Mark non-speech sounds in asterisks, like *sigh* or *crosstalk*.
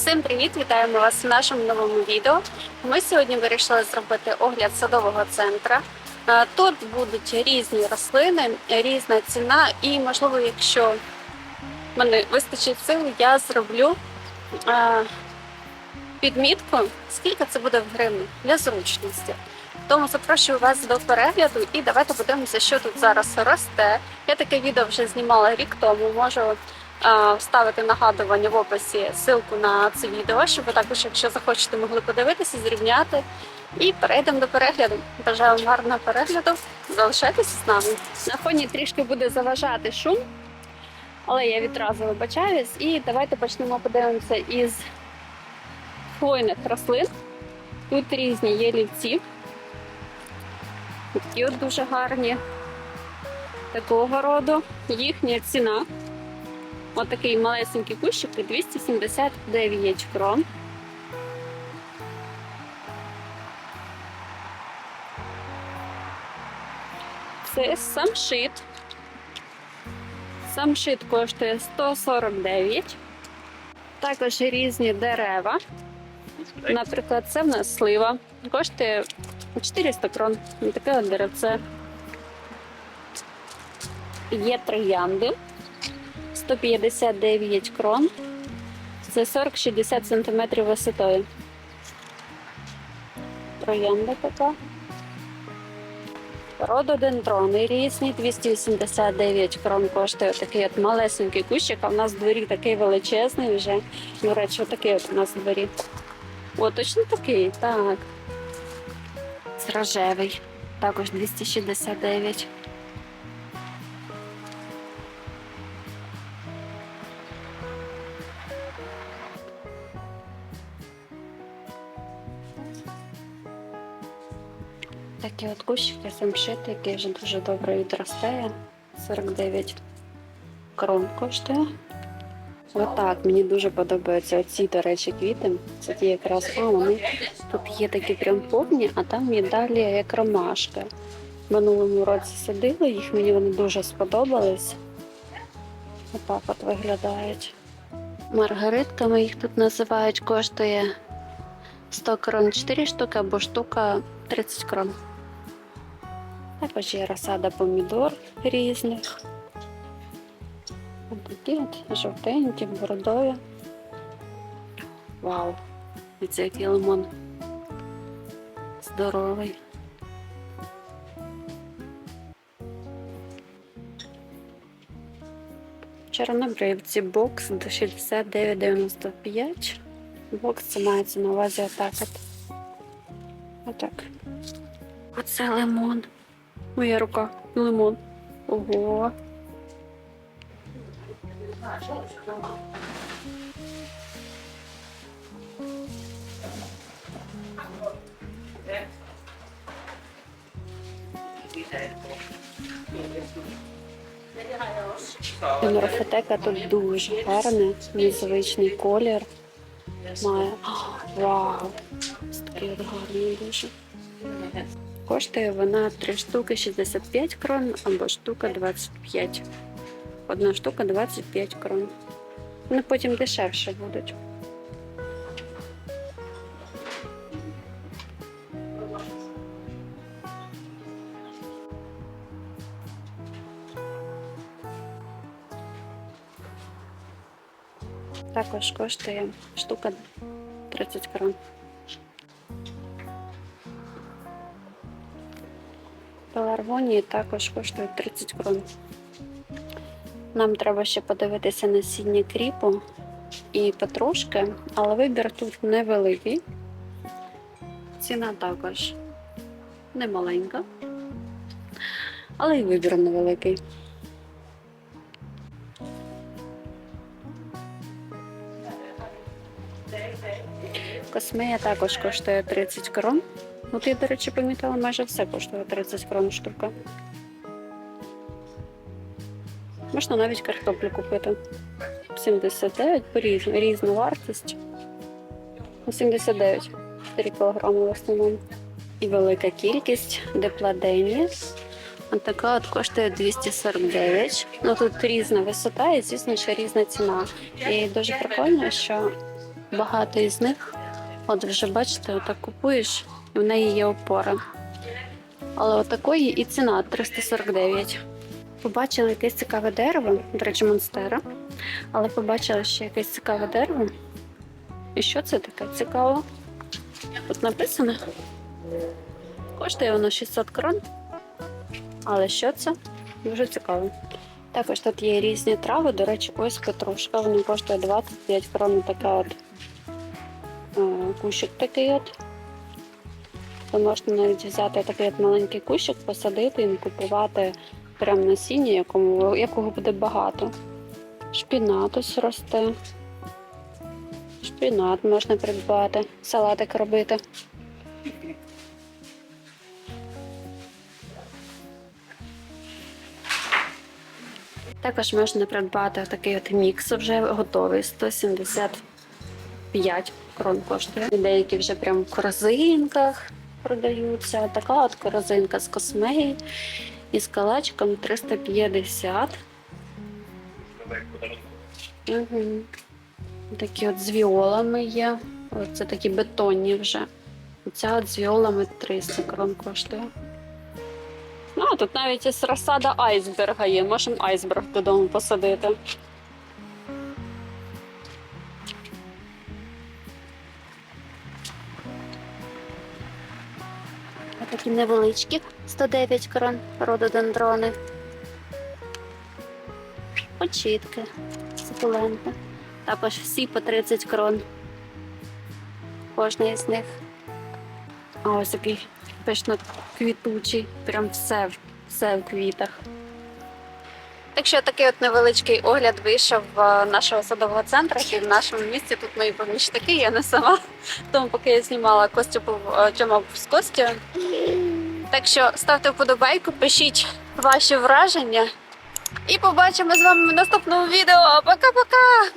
Всім привіт! Вітаємо вас в нашому новому відео. Ми сьогодні вирішили зробити огляд садового центру. Е, Тут будуть різні рослини, різна ціна, і, можливо, якщо мене вистачить сил, я зроблю е, підмітку, скільки це буде в гривні для зручності. Тому запрошую вас до перегляду і давайте подивимося, що тут зараз росте. Я таке відео вже знімала рік тому. Можу вставити нагадування в описі ссылку на це відео, щоб ви також, якщо захочете, могли подивитися, зрівняти. І перейдемо до перегляду. Бажаю вам гарного перегляду. Залишайтеся з нами. На фоні трішки буде заважати шум, але я відразу вибачаюсь. І давайте почнемо подивимося із хвойних рослин. Тут різні є лівці. Такі от дуже гарні такого роду. Їхня ціна. Отакий малесенький кущик 279 крон. Це самшит. Самшит коштує 149. Також різні дерева. Наприклад, це в нас слива. Коштує 400 крон. Таке деревце. Є троянди. 159 крон. Це 40-60 см висотою. Троянда така. Рододендрони різні, 289 крон коштує такий от малесенький кущик, а в нас в дворі такий величезний вже. До речі, отакий от у нас в дворі. О, точно такий, так. Це рожевий. Також 269. Такі от кущики самшити, який вже дуже добре відростає. 49 крон коштує. Отак, мені дуже подобаються оці, до речі, квіти. Це ті якраз, а вони тут є такі прям повні, а там є далі як ромашка. В минулому році садила їх, мені вони дуже сподобались. Отак от виглядають. Маргаритками їх тут називають, коштує 100 крон 4 штуки або штука 30 крон. Також є розсада помідор різних. Ось такі от жовтенькі, бордові. Вау! Це який лимон. Здоровий. Чорнобривці бокс до 69,95. Бокс це мається на увазі отак от. Отак. Оце лимон. Моя рука. Лимон. Ого. Морфотека тут дуже гарна, незвичний колір. Має. *gasps* Вау! Такий гарний дуже. Коштує вона 3 штуки 65 крон або штука 25. Одна штука 25 крон. Вони потім дешевше будуть. Також коштує штука 30 крон. Пеларгонії також коштують 30 крон. Нам треба ще подивитися насіння кріпу і петрушки, але вибір тут невеликий. Ціна також немаленька, але й вибір невеликий. Космея також коштує 30 крон. От я, до речі, помітила, майже все коштує 30 крон штука. Можна навіть картоплю купити. 79 по різну, різну вартість. Ну, 79 4 кг в основному. І велика кількість депладені. От така от коштує 249. Ну тут різна висота і, звісно, ще різна ціна. І дуже прикольно, що багато із них. От вже бачите, отак купуєш, і в неї є опора. Але отакої і ціна 349. Побачили якесь цікаве дерево, до речі, монстера. Але побачили ще якесь цікаве дерево. І що це таке цікаво? Тут написано. Коштує воно 600 крон. Але що це? Дуже цікаво. Також тут є різні трави. До речі, ось петрушка. Вона коштує 25 крон. Така от кущик такий от. То можна навіть взяти такий от маленький кущик, посадити і купувати прямо насіння, якому, якого буде багато. Шпінат ось росте. Шпінат можна придбати, салатик робити. Також можна придбати такий от мікс вже готовий 175 крон коштує. Деякі вже прям в корзинках продаються. Така от корзинка з космеї і з калачком 350. Угу. Такі от з віолами є. Оце такі бетонні вже. Оця от з віолами 300 крон коштує. Ну, тут навіть із розсада айсберга є. Можемо айсберг додому посадити. Такі невеличкі 109 крон рододендрони. Очітки, сукуленти. Також всі по 30 крон. Кожна із них. А ось такий пишно квітучий. Прям все, в- все в квітах. Так що такий от невеличкий огляд вийшов е, нашого садового центру. І в нашому місті тут мої помічники, я не сама. Тому поки я знімала Костю був е, Тьома був з Костю. Так що ставте вподобайку, пишіть ваші враження. І побачимо з вами в наступному відео. Пока-пока!